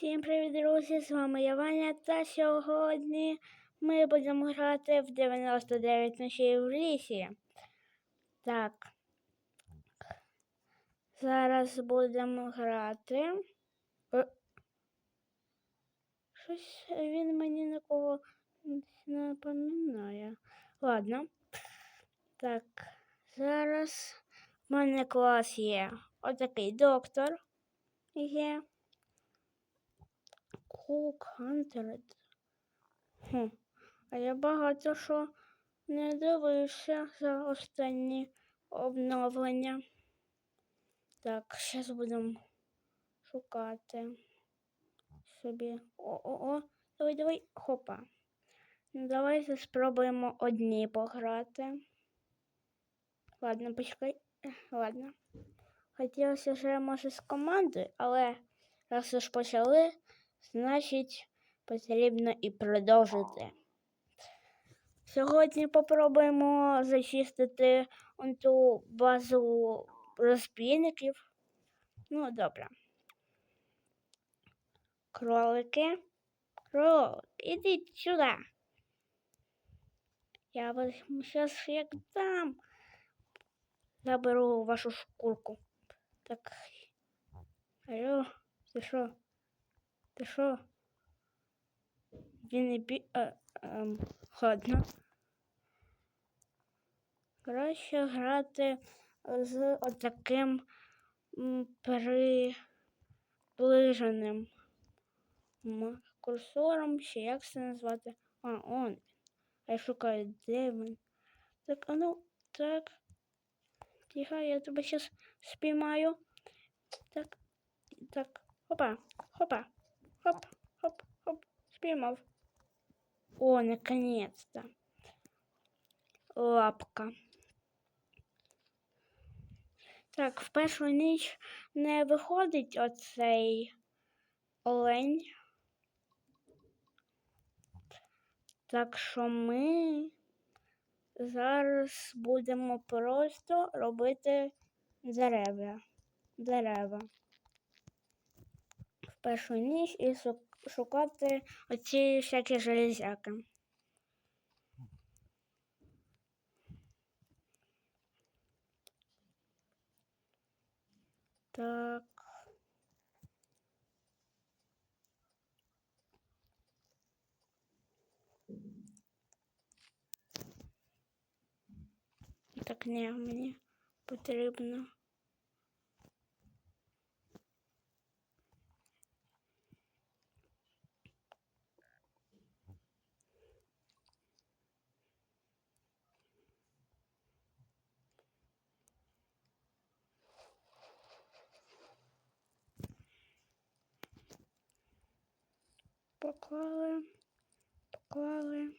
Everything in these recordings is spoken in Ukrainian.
Всім привіт, друзі! З вами я Ваня, та сьогодні ми будемо грати в 99 ночей в лісі. Так. Зараз будемо грати. Е, Щось він мені нікого не напоминає. Ладно. Так, зараз в мене клас є. Отакий доктор є. Кук Хантеред. Хм. А я багато що не дивився за останні обновлення. Так, зараз будемо шукати собі. О-о-о. Давай, давай, хопа. Ну, давайте спробуємо одні пограти. Ладно, почекай. Ладно. Хотілося вже, може, з командою, але раз уж почали, значить потрібно і продовжити. Сьогодні попробуємо зачистити ту базу розбійників. Ну, добре. Кролики. Кролик, ідіть сюди. Я вас зараз як дам. Заберу вашу шкурку. Так. Алло, ти що? Ти що? Він не бі... А, ем, ладно. Краще грати з отаким приближеним курсором, чи як це назвати? А, он. А я шукаю, де він. Так, а ну, так. Тихо, я тебе сейчас спіймаю. Так, так, хопа, хопа, хоп, хоп, хоп, спіймав. О, наконец-то. Лапка. Так, в першу ніч не виходить оцей олень. Так що ми зараз будемо просто робити дерева. Дерева. Першу ніч і шукати оці всякі железяки. Так. Так не мені потрібно. Поклали, поклали.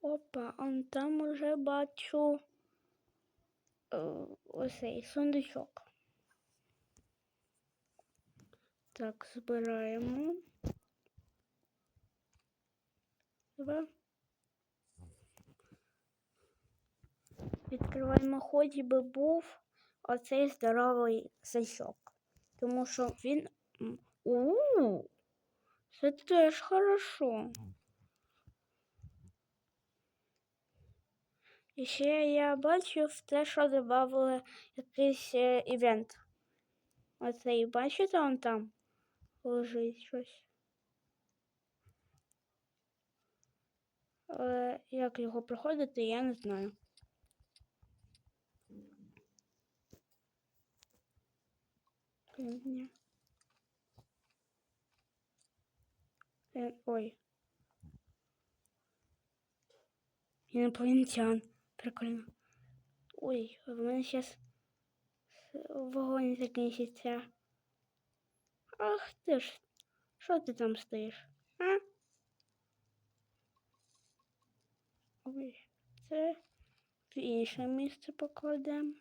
Опа, он там уже бачу е, оцей сундучок. Так, збираємо. Два. Відкриваємо, хоч би був оцей здоровий сачок. Тому що він. У, це теж хорошо. І ще я бачив те, що додавали якийсь івент. Оцей, бачите, он там лежить щось. Але як його проходити, я не знаю. Ні. Ой. Інопланетян. Прикольно. Ой, в мене зараз вогонь закінчиться. Ах ти ж, що ти там стоїш? А? Ой, це в інше місце покладемо.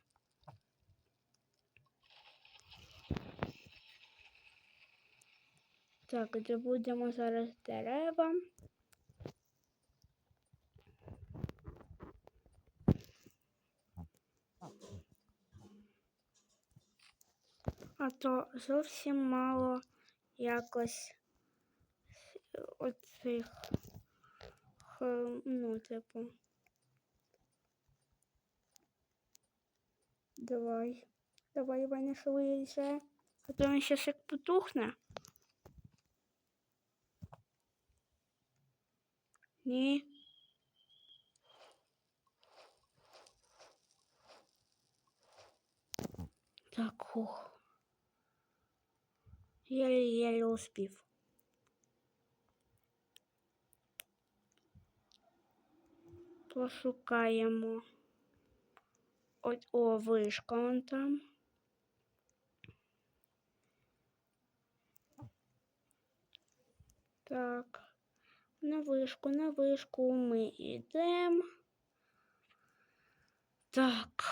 Так, добудемо зараз дерева. А просто зовсім мало якось оцих, ну, типу. Давай. Давай, Ваня, швидше. А то він щас як потухне. Ні. Так, ух. Еле-еле успів. Пошукаємо. От, о, вишка он там. Так. На вишку, на вишку ми йдемо. Так.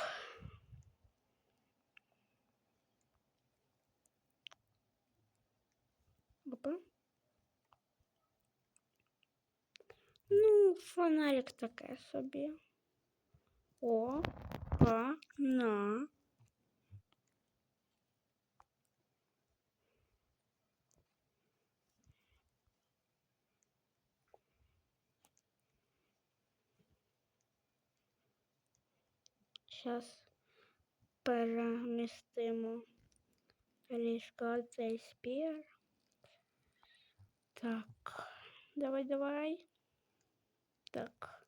Опа. Ну, фонарик таке собі. О, па, на. Зараз перемістимо ліжко цей спір. Так, давай, давай. Так,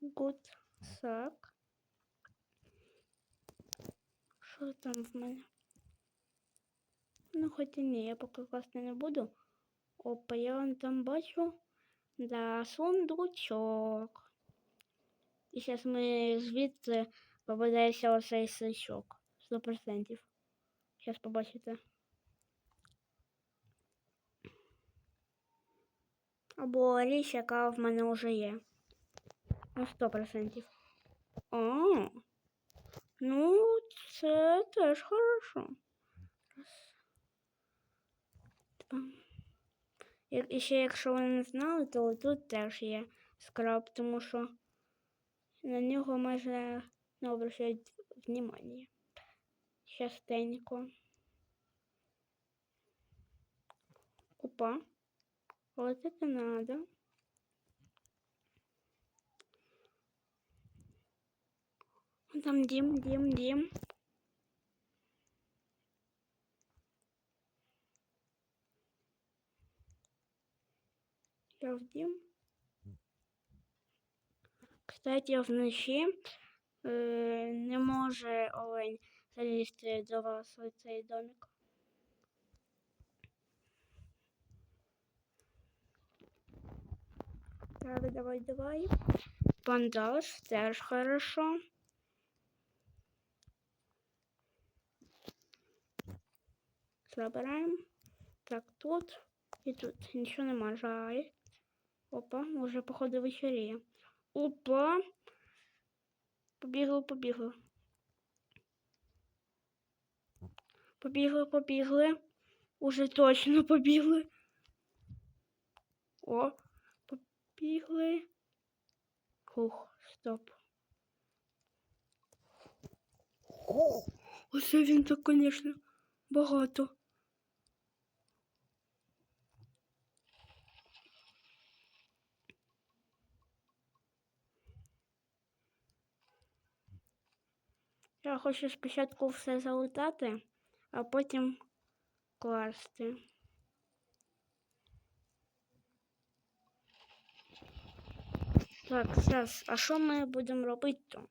гуд сак. Що там в мене? Ну, хоч і ні, я поки класти не буду. Опа, я вон там бачу. Да, сундучок. І зараз ми звідси попадається оцей. Сто процентів. Зараз побачите. Або річ, яка в мене вже є. На сто процентів. А, ну, це теж хорошо. Раз. Два. І ще якщо ви не знали, то тут теж є скраб, тому що на нього майже не обращають внимання. Частенько. Опа. Вот это надо. Там Дим, Дим, Дим. Я в Дим. Кстати, вночі е, не може олень залізти до вас в цей домик. Так, давай, давай. Бандаж теж хорошо. Забираємо. Так, тут і тут нічого нема, жаль. Опа, уже походу вечеріє. Опа. Побігли, побігли. Побігли, побігли. Уже точно побігли. О, побігли. Хух, стоп. Оце він так, звісно, багато. Я хочу спочатку все залутати, а потім класти. Так, зараз, а що ми будемо робити то?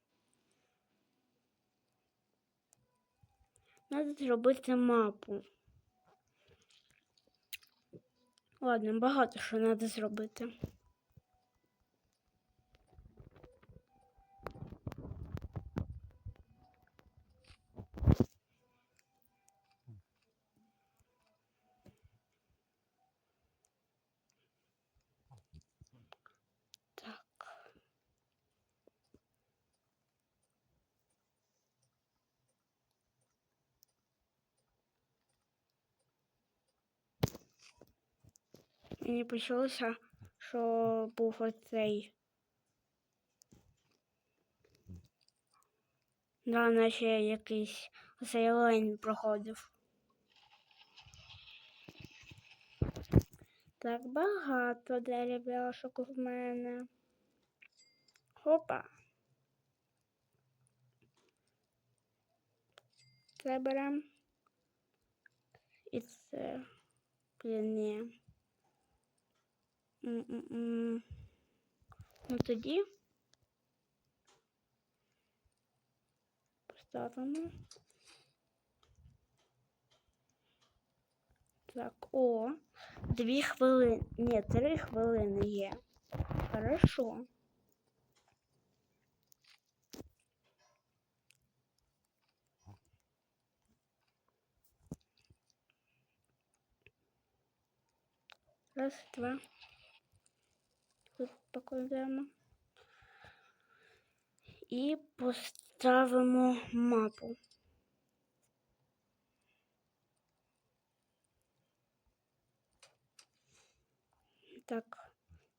Треба зробити мапу. Ладно, багато що треба зробити. Мені почалося, що був оцей. Да, наче якийсь оцей олень проходив. Так багато дерев бляшок в мене. Опа. Це берем. І це ні. Ну тоді поставимо. Так, о, дві хвилини. Ні, три хвилини є. Хорошо. Раз, два. Покладемо. І поставимо мапу. Так.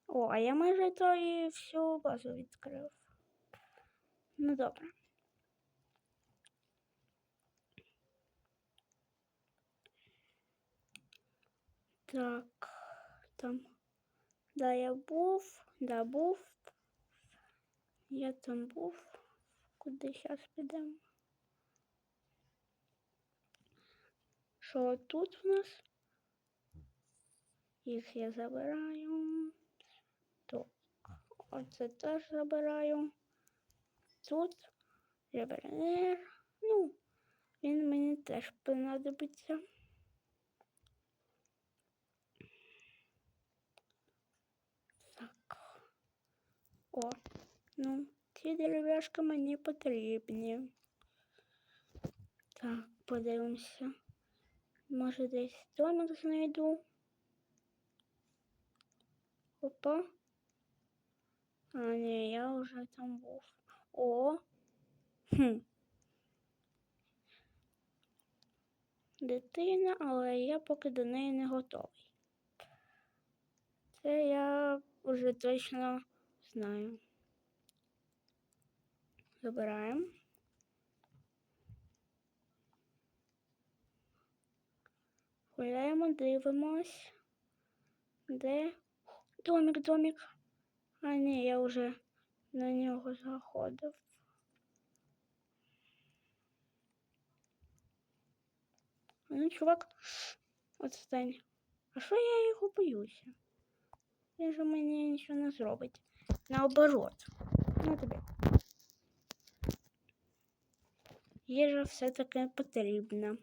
О, а я майже то і всю базу відкрив. Ну добре. Так, там. Да, я був, да, був. Я там був. Куди зараз підемо? Що тут в нас? Їх я забираю. Оце теж забираю. Тут ребернер. Ну, він мені теж понадобиться. О, ну, ці дерев'яшки мені потрібні. Так, подивимося. Може десь домик знайду. Опа. А, ні, я вже там був. О. Хм. Дитина, але я поки до неї не готовий. Це я вже точно знаю. Забираємо. Гуляємо, дивимось. Де? Домик, домик. А ні, я вже на нього заходив. Ну, чувак, отстань. А що я його боюся? Він же мені нічого не зробить. Наоборот. Ну тобі. Їжа все-таки потрібна.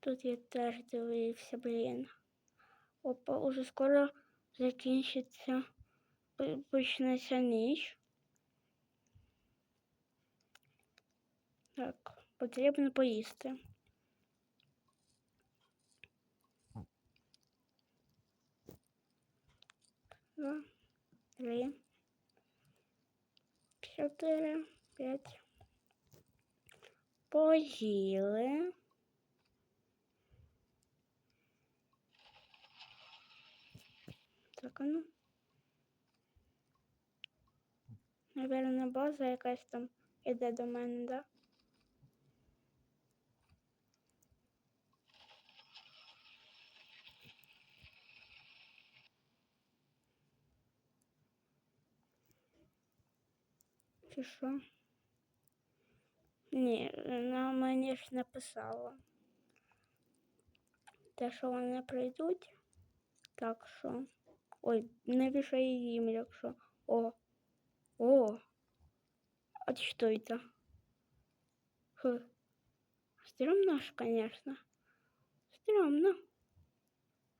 Тут я теж дивився, блін. Опа, уже скоро закінчиться, почнеться ніч. Так, Потрібно поїсти. Два, три, чотири, п'ять. Поїли. Так, ну. Наверное, база якась там іде до мене, да? Чи що? Ні, вона мені ж написала. Те, що вони прийдуть. Так що. Ой, не вішай їм, якщо. О. О. А что это? Хм. Стрёмно ж, конечно. Стрёмно.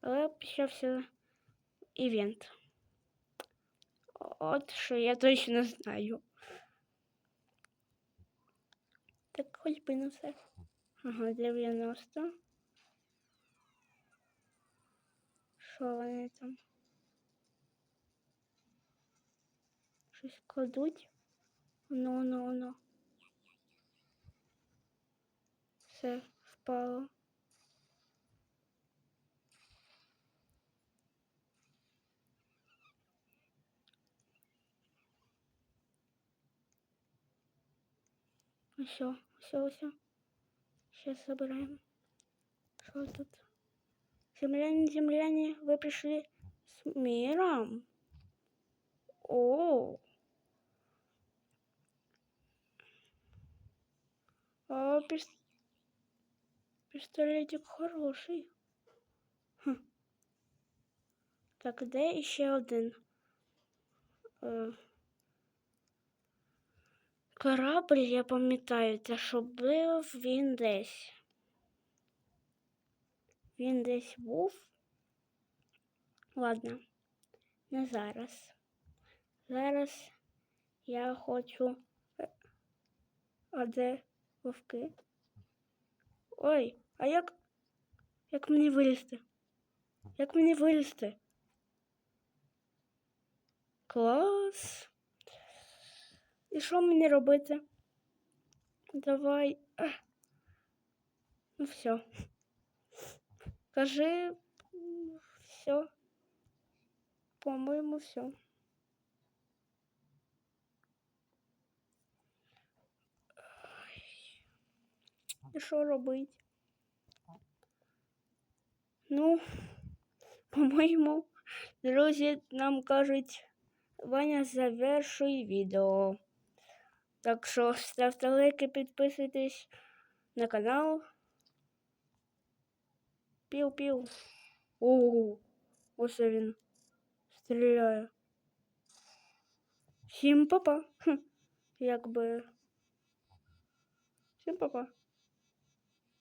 Але почався івент. От що я точно знаю. Так хоч би на все. Ага, 90. Що вони там? Щось кладуть. Ну, ну, ну. Все впало. Все, все, все. Сейчас забираем. Что тут? Земляне, земляне, вы пришли с миром? О, а пис- пистолетик хороший. Хм. Так, де ще один? Е, Корабль, я пам'ятаю, те, що був він десь. Він десь був. Ладно, не зараз. Зараз я хочу. Е, А де вовки? Ой, а як. Як мені вилізти? Як мені вилізти? Клас. І що мені робити? Давай. Ну все. Кажи все. По-моєму, все. І що робити? Ну, по-моєму, друзі нам кажуть, Ваня, завершуй відео. Так що ставте лайки, підписуйтесь на канал. Пів-пів. Ого, ось він стріляє. Всім папа. Якби. Всім папа.